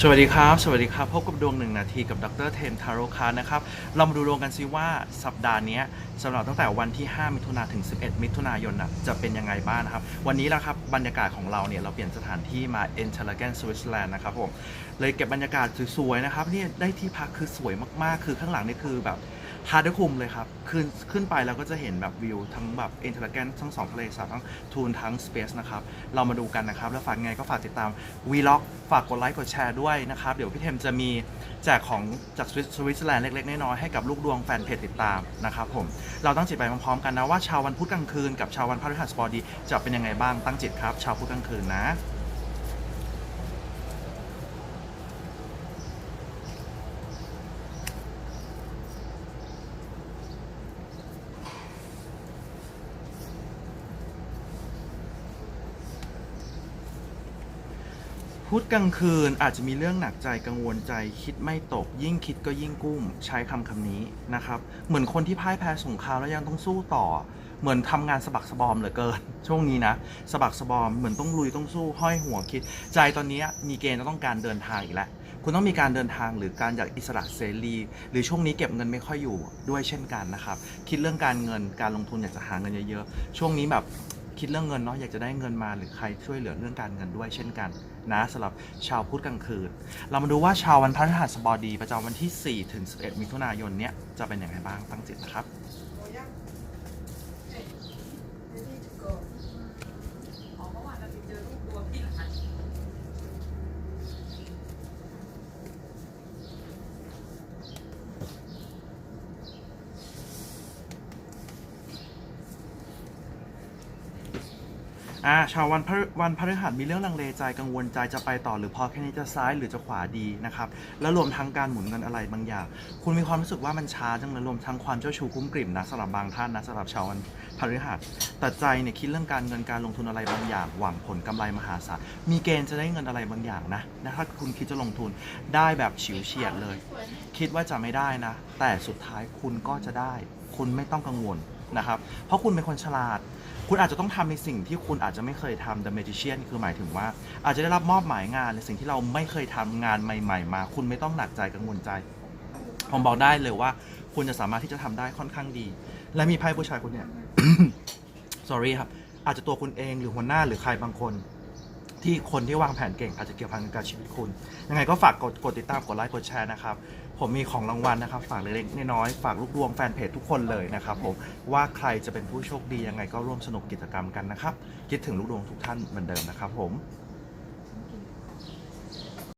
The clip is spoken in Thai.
สวัสดีครับ สวัสดีครับ พบกับดวงหนึ่งนาทีกับดรเทมทาโรคานะครับ เรามาดูดวงกันซิว่าสัปดาห์นี้สำหรับตั้งแต่วันที่ 5 มิถุนาถึง 11 มิถุนายนน่ะจะเป็นยังไงบ้างนะครับ วันนี้ละครับบรรยากาศของเราเนี่ยเราเปลี่ยนสถานที่มาเอ็นเทลเกนสวิตเซอร์แลนด์นะครับผมเลยเก็บบรรยากาศสวยๆนะครับนี่ได้ที่พักคือสวยมากๆ คือข้างหลังนี่คือแบบ ฮาร์ดคุมเลยครับ ขึ้นขึ้นไปแล้วก็จะเห็นแบบวิวทั้งแบบเอ็นเทลเกนทั้งสองทะเลสาบทั้งทูนทั้งสเปซนะครับ เรามาดูกันนะครับ แล้วฝากไงก็ฝากติดตามวีล็อกฝากกดไลค์กดแชร์ด้วยนะครับ เดี๋ยวพี่เทมจะมีแจกของจากสวิตเซอร์แลนด์เล็ก ๆ น้อยๆให้กับลูกดวงแฟนเพจติดตามนะครับผม เราตั้งจิตไปพร้อมๆกันนะว่าชาววันพุธกลางคืนกับชาววันพฤหัสบดีจะเป็นยังไงบ้างตั้งจิตครับชาวพุธกลางคืนนะ พุธกลางคืนอาจจะมีเรื่องหนักใจกังวลใจ คิดไม่ตก ยิ่งคิดก็ยิ่งกุ้ม ใช้คำคำนี้นะครับ เหมือนคนที่พ่ายแพ้สงครามแล้วยังต้องสู้ต่อ เหมือนทำงานสะบักสะบอมเหลือเกิน ช่วงนี้นะสะบักสะบอมเหมือนต้องลุยต้องสู้ห้อยหัวคิด ใจตอนนี้มีเกณฑ์จะต้องการเดินทางอีกแล้วคุณต้องมีการเดินทางหรือการอยากอิสระเสรี หรือช่วงนี้เก็บเงินไม่ค่อยอยู่ด้วยเช่นกันนะครับ คิดเรื่องการเงินการลงทุนอยากจะหาเงินเยอะๆช่วงนี้แบบ คิดเรื่องเงินเนาะอยากจะได้เงินมาหรือใครช่วยเหลือเรื่องการเงินด้วยเช่นกันนะสำหรับชาวพุธกลางคืน เรามาดูว่าชาววันพฤหัสบดีประจำวันที่ 4 ถึง 11 มิถุนายนเนี้ยจะเป็นอย่างไรบ้างตั้งจิตนะครับ Ready to go อ๋อเมื่อวานเราไปเจอรูปรวมที่หลัง อ่าชาววันพฤวันพฤหัสมีเรื่องลังเลใจกังวลใจจะไปต่อหรือพอแค่นี้จะซ้ายหรือจะขวาดีนะครับแล้วรวมทั้งการหมุนเงินอะไรบางอย่าง คุณมีความรู้สึกว่ามันช้าจังเลยรวมทั้งความเจ้าชู้กุ้มกลิ่มนะสำหรับบางท่านนะสำหรับชาววันพฤหัสแต่ใจเนี่ยคิดเรื่องการเงินการลงทุนอะไรบางอย่าง หวังผลกำไรมหาศาลมีเกณฑ์จะได้เงินอะไรบางอย่างนะนะถ้าคุณคิดจะลงทุนได้แบบฉิวเฉียดเลย คิดว่าจะไม่ได้นะ แต่สุดท้ายคุณก็จะได้ คุณไม่ต้องกังวล นะครับ เพราะคุณเป็นคนฉลาด คุณอาจจะต้องทำในสิ่งที่คุณอาจจะไม่เคยทำ The Magician คือหมายถึงว่า อาจจะได้รับมอบหมายงานในสิ่งที่เราไม่เคยทำงานใหม่ ๆ มา คุณไม่ต้องหนักใจกังวลใจ ผมบอกได้เลยว่า คุณจะสามารถที่จะทำได้ค่อนข้างดี และมีไพ่ผู้ชายคนเนี้ย sorry ครับ อาจจะตัวคุณเองหรือหัวหน้าหรือใครบางคน ที่คนที่วางแผนเก่งอาจจะเกี่ยวพันกับชีวิตคุณ ยังไงก็ฝากกดกดติดตามกดไลค์กดแชร์นะครับ ผมมีของรางวัลนะครับ ฝากเล็กๆน้อยๆฝากลูกดวงแฟนเพจทุกคนเลยนะครับผมว่าใครจะเป็นผู้โชคดียังไงก็ร่วมสนุกกิจกรรมกันนะครับ คิดถึงลูกดวงทุกท่านเหมือนเดิมนะครับผม